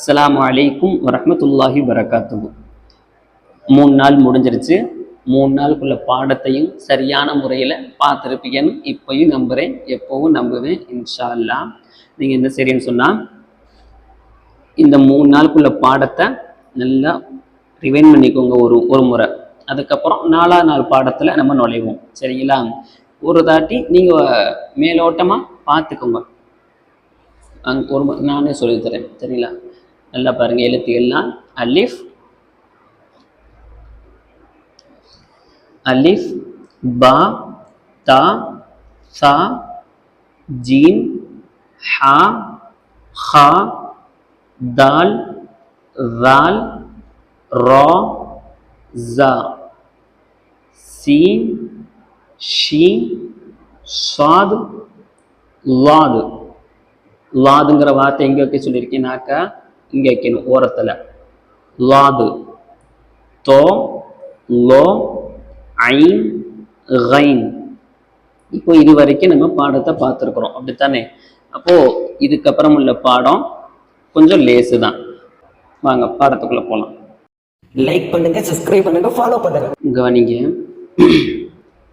அஸ்லாம் அலைக்கும் வரமத்துல்லாஹி வரகாத்துஹு. மூணு நாள் முடிஞ்சிருச்சு. மூணு நாளுக்குள்ள பாடத்தையும் சரியான முறையில் பார்த்துருப்பீங்கன்னு இப்போயும் நம்புகிறேன் எப்போவும் நம்புவேன் இன்ஷா அல்லாஹ் நீங்கள் என்ன சரின்னு சொன்னால் இந்த மூணு நாளுக்குள்ள பாடத்தை நல்லா ரிவைன் பண்ணிக்கோங்க ஒரு ஒரு முறை. அதுக்கப்புறம் நாலாவது நாள் பாடத்தில் நம்ம நுழைவோம். சரிங்களா? ஒரு தாட்டி நீங்கள் மேலோட்டமாக பார்த்துக்கோங்க. அங்க ஒரு நானே சொல்லித்தரேன். சரிங்களா? நல்லா பாருங்கள் எழுத்துக்கள்லாம் அலிஃப். அலிஃப் பா தா சா ஜீன் ஹா ஹா தால் ரால் ரா ஜா. சீன் ஷீன் சாது லாது. லாதுங்கிற வார்த்தை எங்கே வைக்க சொல்லியிருக்கேனாக்கா இங்கே வைக்கணும் ஓரத்தில். லாது. தோ லோ ஐன் கைன். இப்போ இது வரைக்கும் நம்ம பாடத்தை பார்த்துருக்குறோம். அப்படித்தானே? அப்போது இதுக்கப்புறம் உள்ள பாடம் கொஞ்சம் லேசு தான் வாங்க பாடத்துக்குள்ளே போகலாம் லைக் பண்ணுங்க சப்ஸ்கிரைப் பண்ணுங்க ஃபாலோ பண்ணுங்க. கவனிங்க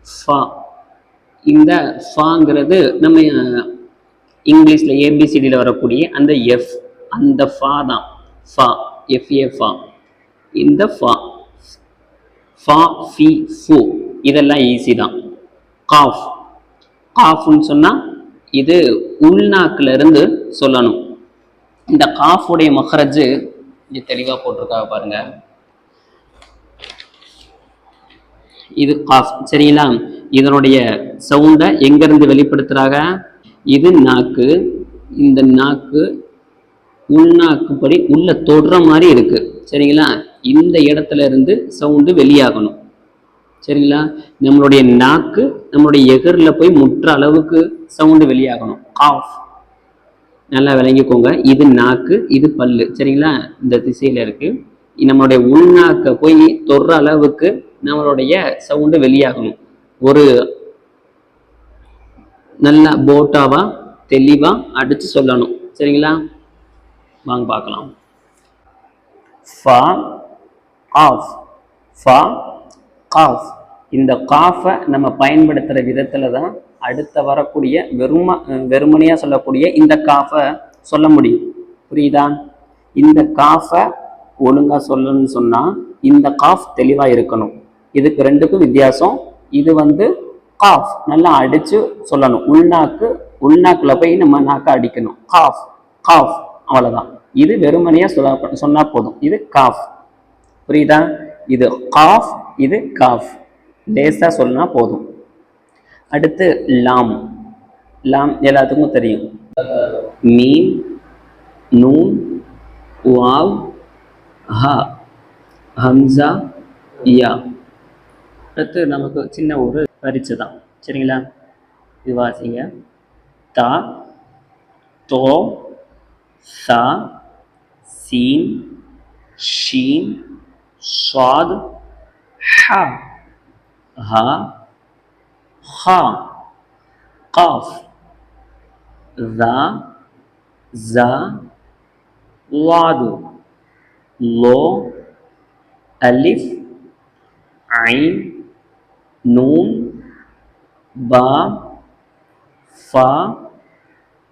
ஃபா. இந்த ஃபாங்கிறது நம்ம இங்கிலீஷில் ஏபிசிடியில் வரக்கூடிய அந்த எஃப் அந்த ஃபா தான். ஃபா எஃப்ஏ ஃபா. இந்த ஃபா ஃபா ஃபி ஃபு இதெல்லாம் ஈஸி தான். காஃப். காஃப்னு சொன்னால் இது உள்நாக்கிலிருந்து சொல்லணும். இந்த காஃபுடைய மஹரஜு இது தெளிவாக போட்டிருக்காங்க பாருங்க. இது காஃப். சரிங்களா? இதனுடைய சவுண்டை எங்கேருந்து வெளிப்படுத்துகிறாங்க இது நாக்கு. இந்த நாக்கு உள்நாக்குப்படி உள்ள தொடுற மாதிரி இருக்கு. சரிங்களா? இந்த இடத்துல இருந்து சவுண்டு வெளியாகணும். சரிங்களா? நம்மளுடைய நாக்கு நம்மளுடைய எகரில் போய் முற்ற அளவுக்கு சவுண்டு வெளியாகணும். ஆஃப் நல்லா விளங்கிக்கோங்க. இது நாக்கு இது பல்லு. சரிங்களா? இந்த திசையில இருக்கு. நம்மளுடைய உள்நாக்கை போய் தொடுற அளவுக்கு நம்மளுடைய சவுண்டு வெளியாகணும். ஒரு நல்லா போட்டாவா தெளிவா அடிச்சு சொல்லணும். சரிங்களா? வாங்க பார்க்கலாம். ஃபா ஆஃப் ஃபா காஃப். இந்த காஃபை நம்ம பயன்படுத்துகிற விதத்தில் தான் அடுத்த வரக்கூடிய வெறும வெறுமனையாக சொல்லக்கூடிய இந்த காஃபை சொல்ல முடியும். புரியுதா? இந்த காஃபை ஒழுங்காக சொல்லணும்னு சொன்னால் இந்த காஃப் தெளிவாக இருக்கணும். இதுக்கு ரெண்டுக்கும் வித்தியாசம். இது வந்து காஃப் நல்லா அடித்து சொல்லணும். உள்நாக்கு உள்நாக்கில் போய் நம்ம நாக்கை அடிக்கணும். Cough cough. அவ்வளோதான் இது வெறுமனையாக சொல்ல சொன்னால் போதும். இது காஃப். புரியுதா? இது காஃப் இது காஃப். லேசாக சொன்னால் போதும். அடுத்து லாம். லாம் எல்லாத்துக்கும் தெரியும். மீன் நூன் வாவ் ஹா ஹம்சா யா. அடுத்து நமக்கு சின்ன ஒரு பரிச்சு தான். சரிங்களா? இது வாசிங்க. தா தோ سا سين شين صاد ح ها خا قاف ذا زا واد لو ألف عين نون با فا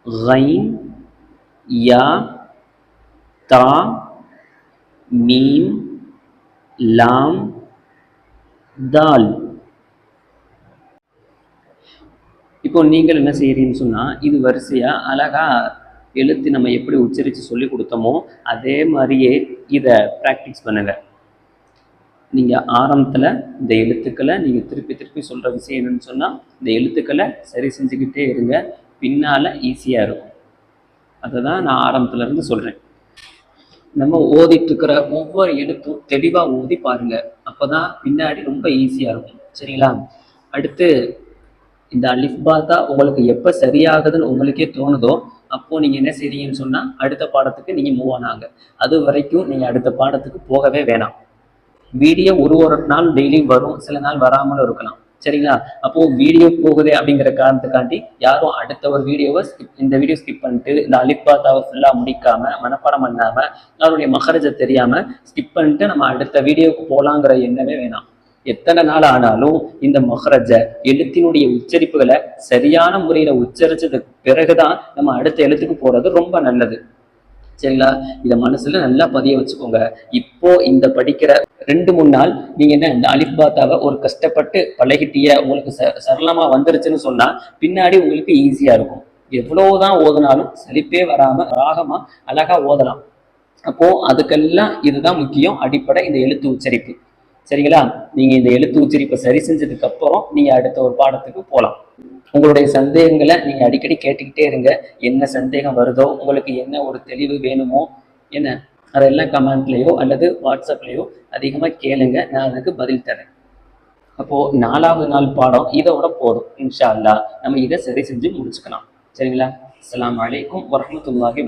غين யா தா மீம் லாம் தால். இப்போ நீங்கள் என்ன செய்கிறீங்கன்னு சொன்னால் இது வரிசையாக அழகாக எழுத்து நம்ம எப்படி உச்சரித்து சொல்லி கொடுத்தோமோ அதே மாதிரியே இதை ப்ராக்டிஸ் பண்ணுங்கள் நீங்கள் ஆரம்பத்தில் இந்த எழுத்துக்களை நீங்கள் திருப்பி திருப்பி சொல்கிற விஷயம் என்னென்னு சொன்னால் இந்த எழுத்துக்களை சரி செஞ்சுக்கிட்டே இருங்க. பின்னால் ஈஸியாக இருக்கும். அதை தான் நான் ஆரம்பத்துல இருந்து சொல்கிறேன் நம்ம ஓதிட்டு இருக்கிற ஒவ்வொரு எழுத்தும் தெளிவா ஓதி பாருங்க. அப்பதான் பின்னாடி ரொம்ப ஈஸியா இருக்கும். சரிங்களா? அடுத்து இந்த அலிஃபா தான் உங்களுக்கு எப்ப சரியாகுதுன்னு உங்களுக்கே தோணுதோ அப்போ நீங்க என்ன செய்றீங்கன்னு சொன்னா அடுத்த பாடத்துக்கு நீங்க மூவ் ஆனாங்க அது வரைக்கும் நீங்க அடுத்த பாடத்துக்கு போகவே வேணாம். வீடியோ ஒரு ஒரு நாள் டெய்லியும் வரும். சில நாள் வராமலும் இருக்கலாம். சரிங்களா? அப்போ வீடியோ போகுது அப்படிங்கிற காரணத்துக்காண்டி யாரும் அடுத்த ஒரு வீடியோவை ஸ்கிப் இந்த வீடியோ ஸ்கிப் பண்ணிட்டு இந்த அலிப்பாத்தாவை ஃபுல்லா முடிக்காம மனப்பாடம் பண்ணாம அவருடைய மகரஜை தெரியாம ஸ்கிப் பண்ணிட்டு நம்ம அடுத்த வீடியோவுக்கு போகலாங்கிற எண்ணமே வேணாம். எத்தனை நாள் ஆனாலும் இந்த மொஹரஜ எழுத்தினுடைய உச்சரிப்புகளை சரியான முறையில உச்சரிச்சதுக்கு பிறகுதான் நம்ம அடுத்த எழுத்துக்கு போறது ரொம்ப நல்லது. சரிங்களா? இதை மனசுல நல்லா பதிய வச்சுக்கோங்க. இப்போ இந்த படிக்கிற ரெண்டு மூணு நாள் நீங்க என்ன இந்த அலிஃபாத்தாவை ஒரு கஷ்டப்பட்டு பழகிட்டிய உங்களுக்கு ச சரளமா வந்துருச்சுன்னு சொன்னா பின்னாடி உங்களுக்கு ஈஸியா இருக்கும். எவ்வளவுதான் ஓதுனாலும் சலிப்பே வராம ராகமா அழகா ஓதலாம். அப்போ அதுக்கெல்லாம் இதுதான் முக்கியம் அடிப்படை இந்த எழுத்து உச்சரிப்பு. சரிங்களா? நீங்க இந்த எழுத்து உச்சரிப்பை சரி செஞ்சதுக்கு அப்புறம் நீங்க அடுத்த ஒரு பாடத்துக்கு போகலாம் உங்களுடைய சந்தேகங்களை நீங்க அடிக்கடி கேட்டுக்கிட்டே இருங்க. என்ன சந்தேகம் வருதோ உங்களுக்கு என்ன ஒரு தெளிவு வேணுமோ என்ன? அதெல்லாம் கமெண்ட்லயோ அல்லது வாட்ஸ்அப்லயோ அதிகமா கேளுங்க. நான் அதுக்கு பதில் தரேன். அப்போ நாலாவது நாள் பாடம் இதோட போதும். இன்ஷா அல்லாஹ் நம்ம இதை சரி செஞ்சு முடிச்சுக்கலாம். சரிங்களா? அஸ்லாம் அலைக்கும் வரமத்துல்லாஹி